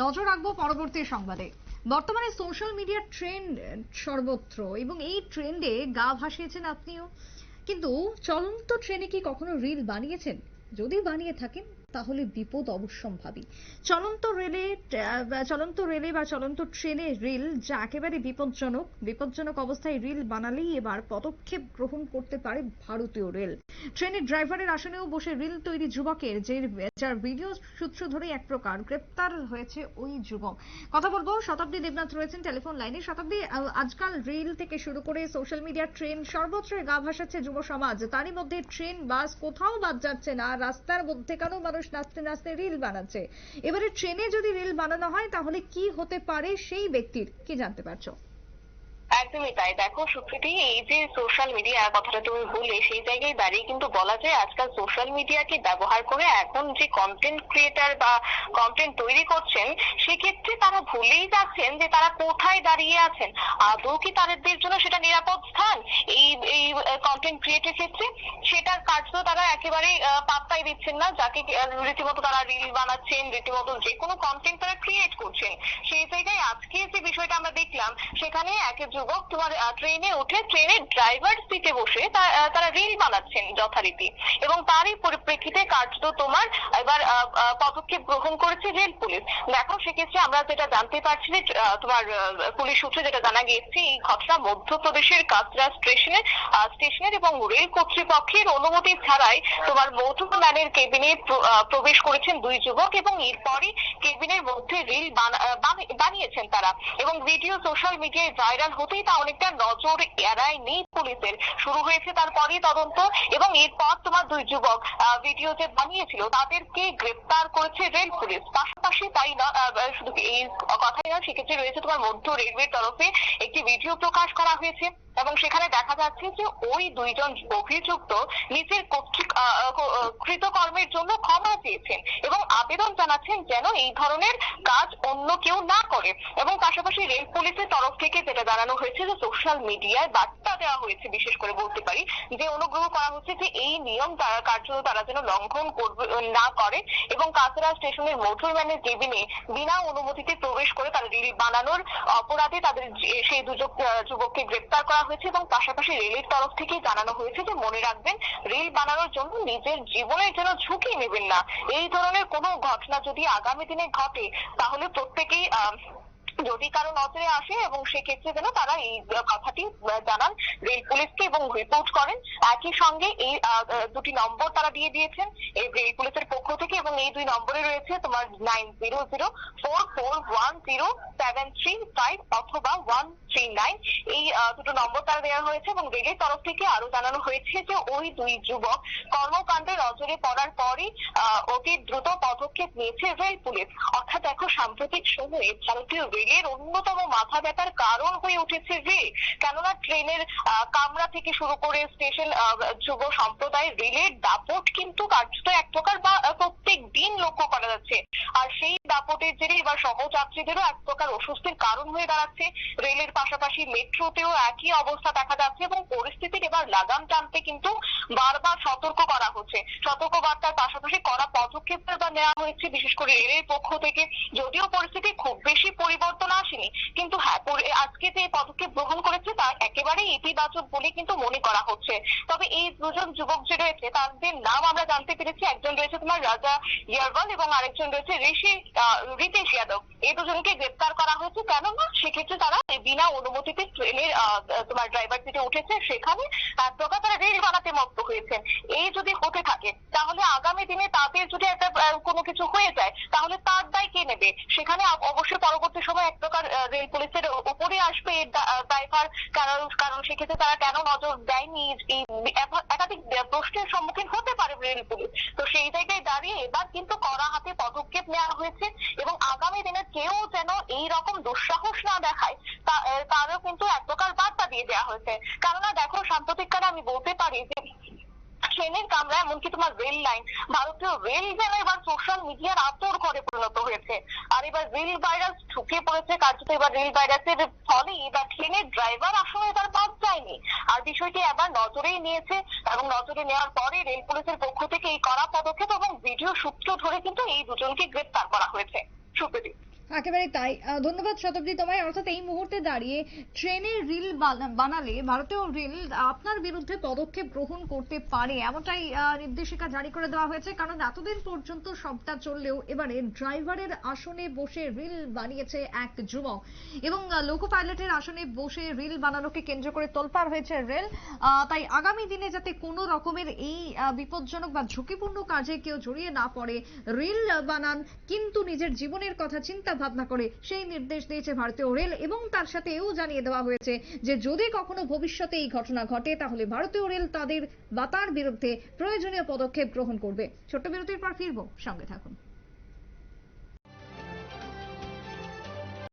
নজর রাখব পরবর্তী সংবাদে। বর্তমানে সোশ্যাল মিডিয়ার ট্রেন্ড সর্বত্র এবং এই ট্রেন্ডে গা ভাসিয়েছেন আপনিও। কিন্তু চলন্ত ট্রেনে কি কখনো রিল বানিয়েছেন? যদি বানিয়ে থাকেন তাহলে বিপদ অবশ্যম্ভাবী। চলন্ত রেলে চলন্ত রেলে বা চলন্ত ট্রেনে রিল যা একেবারে বিপজ্জনক বিপজ্জনক অবস্থায় রিল বানালেই এবার পদক্ষেপ গ্রহণ করতে পারে ভারতীয় রেল। ট্রেনের ড্রাইভারের আসনেও বসে রিল তৈরি যুবকের যে যার ভিডিও সূত্র ধরে এক প্রকার গ্রেপ্তার হয়েছে ওই যুবক। কথা বলব, শতাব্দী দেবনাথ রয়েছেন টেলিফোন লাইনে। শতাব্দী আজকাল রিল থেকে শুরু করে সোশ্যাল মিডিয়া ট্রেন সর্বত্র গা ভাসাচ্ছে যুব সমাজ। তারই মধ্যে ট্রেন, বাস কোথাও বাদ যাচ্ছে না, রাস্তার মধ্যে কেন মানুষ নাচতে নাচতে রিল বানাচ্ছে। এবারে ট্রেনে যদি রিল বানানো হয়, তাহলে কি হতে পারে সেই ব্যক্তির কি জানতে পারছ? একদমই তাই। দেখো সুপ্রীতি এই যে সোশ্যাল মিডিয়া কথাটা তুমি বললে সেই জায়গায় দাঁড়িয়ে কিন্তু বলা যায় আজকাল সোশ্যাল মিডিয়াকে ব্যবহার করে এখন যে কন্টেন্ট ক্রিয়েটার বা কন্টেন্ট তৈরি করছেন সেক্ষেত্রে তারা ভুলেই যাচ্ছেন যে তারা কোথায় দাঁড়িয়ে আছেন। আদৌ কি তাদের জন্য সেটা নিরাপদ স্থান? এই এই কন্টেন্ট ক্রিয়েটের ক্ষেত্রে সেটার কাজ তো তারা একেবারে আহ, পাত্তাই দিচ্ছেন না যাকে রীতিমতো তারা রিল বানাচ্ছেন রীতিমতো যে কোনো কন্টেন্ট তারা ক্রিয়েট করছেন। আজকে যে বিষয়টা আমরা দেখলাম, সেখানে এক যুবক তোমার ট্রেনে উঠে ট্রেনের ড্রাইভার সিটে বসে তারা রিল বানাচ্ছেন যথারীতি এবং তারই পরিপ্রেক্ষিতে কার্যত তোমার এবার পদক্ষেপ গ্রহণ করেছে রেল পুলিশ। দেখো, সেক্ষেত্রে আমরা যেটা জানতে পারছি যে তোমার পুলিশ সূত্রে যেটা জানা গিয়েছে, এই ঘটনা মধ্যপ্রদেশের কাতরা স্টেশনের স্টেশনের এবং রেল কর্তৃপক্ষের অনুমতি ছাড়াই তোমার মোটরম্যানের কেবিনে প্রবেশ করেছেন দুই যুবক এবং এরপরই কেবিনের মধ্যে রিল বানা- বানিয়েছেন তারা। এবং ভিডিও সোশ্যাল মিডিয়ায় ভাইরাল হতেই তা অনেকটা নজর এড়ায় এড়ায়নি পুলিশের। শুরু হয়েছে তারপরই তদন্ত এবং এরপর তোমার দুই যুবক ভিডিও যে বানিয়েছিল তাদেরকে গ্রেপ্তার করেছে রেল পুলিশ। পাশাপাশি তাই না আহ, আহ, শুধু এই কথাই না সেক্ষেত্রে রয়েছে তোমার মধ্য রেলওয়ের তরফে। একটি ভিডিও প্রকাশ করা হয়েছে এবং সেখানে দেখা যাচ্ছে যে ওই দুইজন অভিযুক্ত নিজের কৃতকর্মের জন্য ক্ষমা চেয়েছেন এবং আবেদন জানাচ্ছেন যেন এই ধরনের কাজ অন্য কেউ না করে। এবং পাশাপাশি রেল পুলিশের তরফ থেকে যেটা জানানো হয়েছে যে সোশ্যাল মিডিয়ায় বার্তা দেওয়া হয়েছে, বিশেষ করে বলতে পারি, যে অনুগ্রহ করা হচ্ছে যে এই নিয়ম তারা কার্যত তারা যেন লঙ্ঘন করবে, না করে এবং কাছাড়া স্টেশনের মধুর মোটরম্যানের কেবিনে বিনা অনুমতিতে প্রবেশ করে তারা রিল বানানোর অপরাধে তাদের সেই দুজন যুবককে গ্রেপ্তার করা হয়েছে এবং পাশাপাশি রেলের তরফ থেকে জানানো হয়েছে যে মনে রাখবেন, রেল বানানোর জন্য নিজের জীবনের যেন ঝুঁকি নেবেন না। এই ধরনের কোনো ঘটনা যদি আগামী দিনে ঘটে, তাহলে প্রত্যেকেই যদি কারও নজরে আসে এবং সেক্ষেত্রে যেন তারা এই কথাটি জানান, রেল পুলিশকে এবং রিপোর্ট করেন। একই সঙ্গে এই দুটি নম্বর তারা দিয়ে দিয়েছেন এই রেল পুলিশের পক্ষ থেকে এবং এই দুই নম্বরে রয়েছে তোমার nine zero zero four four one zero seven three five অথবা ওয়ান থ্রি নাইন এই দুটো নম্বর তারা দেওয়া হয়েছে এবং রেলের তরফ থেকে আরও জানানো হয়েছে যে ওই দুই যুবক কর্মকাণ্ডে নজরে পড়ার পরই অতি দ্রুত পদক্ষেপ নিয়েছে রেল পুলিশ। অর্থাৎ দেখো, সাম্প্রতিক সময়ে ভারতীয় রেলের অন্যতম মাথা ব্যথার কারণ হয়ে উঠেছে যে, কেননা ট্রেনের কামরা থেকে শুরু করে স্টেশন যুব সম্প্রদায় রেলের দাপট কিন্তু কার্যত এক প্রকার বা আহ, প্রত্যেক দিন লক্ষ্য করা যাচ্ছে আর সেই দাপটের জেরে এবার সহযাত্রীদেরও এক প্রকার অস্বস্তির কারণ হয়ে দাঁড়াচ্ছে। রেলের পাশাপাশি মেট্রোতেও একই অবস্থা দেখা যাচ্ছে এবং পরিস্থিতির এবার লাগাম টানতে কিন্তু বারবার সতর্ক করা হচ্ছে। সতর্ক বার্তার পাশাপাশি করা পদক্ষেপ এবার নেওয়া হয়েছে, বিশেষ করে রেলের পক্ষ থেকে। যদিও পরিস্থিতি খুব বেশি পরিবর্তন আসেনি, কিন্তু হ্যাঁ আজকে যে পদক্ষেপ গ্রহণ করেছে, তা একেবারেই ইতিবাচক বলে কিন্তু মনে করা হচ্ছে। তবে এই দুজন যুবক যে রয়েছে, তাদের নাম আমরা জানতে পেরেছি। একজন রয়েছে তোমার রাজা ইয়ারওয়াল এবং আরেকজন রয়েছে ঋষি রিতেশ যাদব। এই দুজনকে গ্রেপ্তার করা হয়েছে। কেননা সেক্ষেত্রে তারা বিনা অনুমতিতে ট্রেনের তোমার ড্রাইভার সিটে উঠেছে, সেখানে এক প্রকার তারা রেল বানাতে মত্ত হয়েছেন এই যদি হতে থাকে, তাহলে আগামী দিনে তাদের যদি একটা কোনো কিছু হয়ে যায়, তাহলে তার দায় কে নেবে? সেখানে অবশ্যই পরবর্তী সময় এক প্রকার আহ, রেল পুলিশের উপরে আসবে এর দায়ভার। কারণ কারণ সেক্ষেত্রে তারা কেন নজর দেয়নি? এই একাধিক প্রশ্নের সম্মুখীন হতে পারে রেল পুলিশ। তো সেই জায়গায় দাঁড়িয়ে এবার কিন্তু কড়া হাতে পদক্ষেপ নেওয়া হয়েছে এবং আগামী দিনে কেউ যেন এই রকম দুঃসাহস না দেখায় তারও কিন্তু এক প্রকার বার্তা দিয়ে দেওয়া হয়েছে। কেননা দেখো সাম্প্রতিককালে আমি বলতে পারি যে, ট্রেনের কামরা, এমনকি তোমার রেল লাইন, ভারতীয় রেল যেন এবার সোশ্যাল মিডিয়ার আতর ঘরে পরিণত হয়েছে। আর এবার রিল ভাইরাস ঢুকে পড়েছে, কার্যত এবার রিল ভাইরাসের ফলে এবার ট্রেনের ড্রাইভার আসলে এবার বাদ যায়নি। আর বিষয়টি এবার নজরেই নিয়েছে এবং নজরে নেওয়ার পরে রেল পুলিশের পক্ষ থেকে এই কড়া পদক্ষেপ এবং ভিডিও সূত্র ধরে কিন্তু এই দুজনকে গ্রেপ্তার করা হয়েছে। সুপ্রীতি একেবারে তাই। ধন্যবাদ শতাব্দী তোমায়। অর্থাৎ এই মুহূর্তে দাঁড়িয়ে ট্রেনের রিল বানা- বানালে, ভারতীয় রেল আপনার বিরুদ্ধে পদক্ষেপ গ্রহণ করতে পারে এমনটাই নির্দেশিকা জারি করে দেওয়া হয়েছে। কারণ এতদিন পর্যন্ত সবটা চললেও এবারে ড্রাইভারের আসনে বসে রিল বানিয়েছে এক যুবক। এবং লোকো পাইলটের আসনে বসে রিল বানানোকে কেন্দ্র করে তোলপাড় হয়েছে রেল। তাই আগামী দিনে যাতে কোনো রকমের এই বিপজ্জনক বা ঝুঁকিপূর্ণ কাজে কেউ জড়িয়ে না পড়ে, রিল বানান কিন্তু নিজের জীবনের কথা চিন্তা ভাবনা করে সেই নির্দেশ দিয়েছে ভারতীয় রেল এবং তার সাথে এও জানিয়ে দেওয়া হয়েছে যে যদি কখনো ভবিষ্যতে এই ঘটনা ঘটে, তাহলে ভারতীয় রেল তাদের বা তার বিরুদ্ধে প্রয়োজনীয় পদক্ষেপ গ্রহণ করবে। ছোট্ট বিরতির পর ফিরবো। সঙ্গে থাকুন।